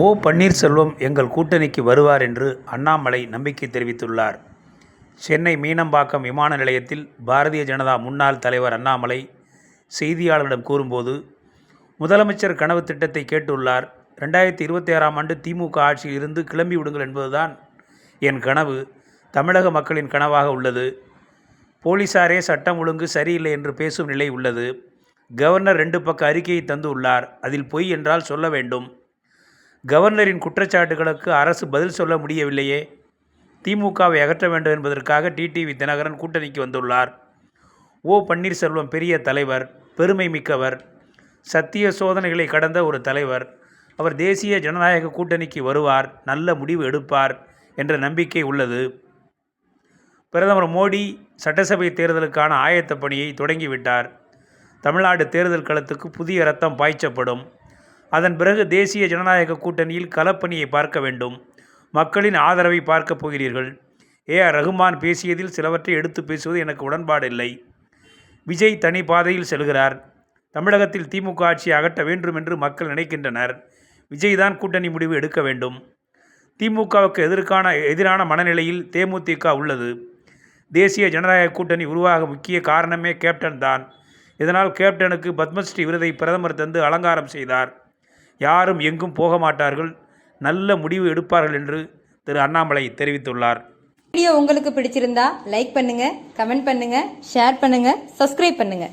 ஓ பன்னீர்செல்வம் எங்கள் கூட்டணிக்கு வருவார் என்று அண்ணாமலை நம்பிக்கை தெரிவித்துள்ளார். சென்னை மீனம்பாக்கம் விமான நிலையத்தில் பாரதிய ஜனதா முன்னாள் தலைவர் அண்ணாமலை செய்தியாளர்களிடம் கூறும்போது முதலமைச்சர் கனவு திட்டத்தை கேட்டுள்ளார். ரெண்டாயிரத்தி இருபத்தி ஆறாம் ஆண்டு திமுக ஆட்சியில் இருந்து கிளம்பி விடுங்கள் என்பதுதான் என் கனவு. தமிழக மக்களின் கனவாக உள்ளது. போலீசாரே சட்டம் ஒழுங்கு சரியில்லை என்று பேசும் நிலை உள்ளது. கவர்னர் ரெண்டு பக்க அறிக்கையை தந்து உள்ளார். அதில் பொய் என்றால் சொல்ல வேண்டும். கவர்னரின் குற்றச்சாட்டுகளுக்கு அரசு பதில் சொல்ல முடியவில்லையே. திமுகவை அகற்ற வேண்டும் என்பதற்காக டிடிவி தினகரன் கூட்டணிக்கு வந்துள்ளார். ஓ பன்னீர்செல்வம் பெரிய தலைவர் பெருமை மிக்கவர் சத்திய சோதனைகளை கடந்த ஒரு தலைவர் அவர் தேசிய ஜனநாயக கூட்டணிக்கு வருவார் நல்ல முடிவு எடுப்பார் என்ற நம்பிக்கை உள்ளது. பிரதமர் மோடி சட்டசபை தேர்தலுக்கான ஆயத்த பணியை தொடங்கிவிட்டார். தமிழ்நாடு தேர்தல் களத்துக்கு புதிய ரத்தம் பாய்ச்சப்படும். அதன் பிறகு தேசிய ஜனநாயக கூட்டணியில் களப்பணியை பார்க்க வேண்டும். மக்களின் ஆதரவை பார்க்கப் போகிறீர்கள். ஏ ஆர் ரகுமான் பேசியதில் சிலவற்றை எடுத்து பேசுவது எனக்கு உடன்பாடில்லை. விஜய் தனி பாதையில் செல்கிறார். தமிழகத்தில் திமுக ஆட்சியை அகற்ற வேண்டும் என்று மக்கள் நினைக்கின்றனர். விஜய் தான் கூட்டணி முடிவு எடுக்க வேண்டும். திமுகவுக்கு எதிர்க்கான எதிரான மனநிலையில் தேமுதிக உள்ளது. தேசிய ஜனநாயக கூட்டணி உருவாக முக்கிய காரணமே கேப்டன் தான். இதனால் கேப்டனுக்கு பத்மஸ்ரீ விருதை பிரதமர் தந்து அலங்காரம் செய்தார். யாரும் எங்கும் போக மாட்டார்கள். நல்ல முடிவு எடுப்பார்கள் என்று திரு அண்ணாமலை தெரிவித்துள்ளார். வீடியோ உங்களுக்கு பிடிச்சிருந்தா லைக் பண்ணுங்க கமெண்ட் பண்ணுங்க ஷேர் பண்ணுங்க சப்ஸ்கிரைப் பண்ணுங்க.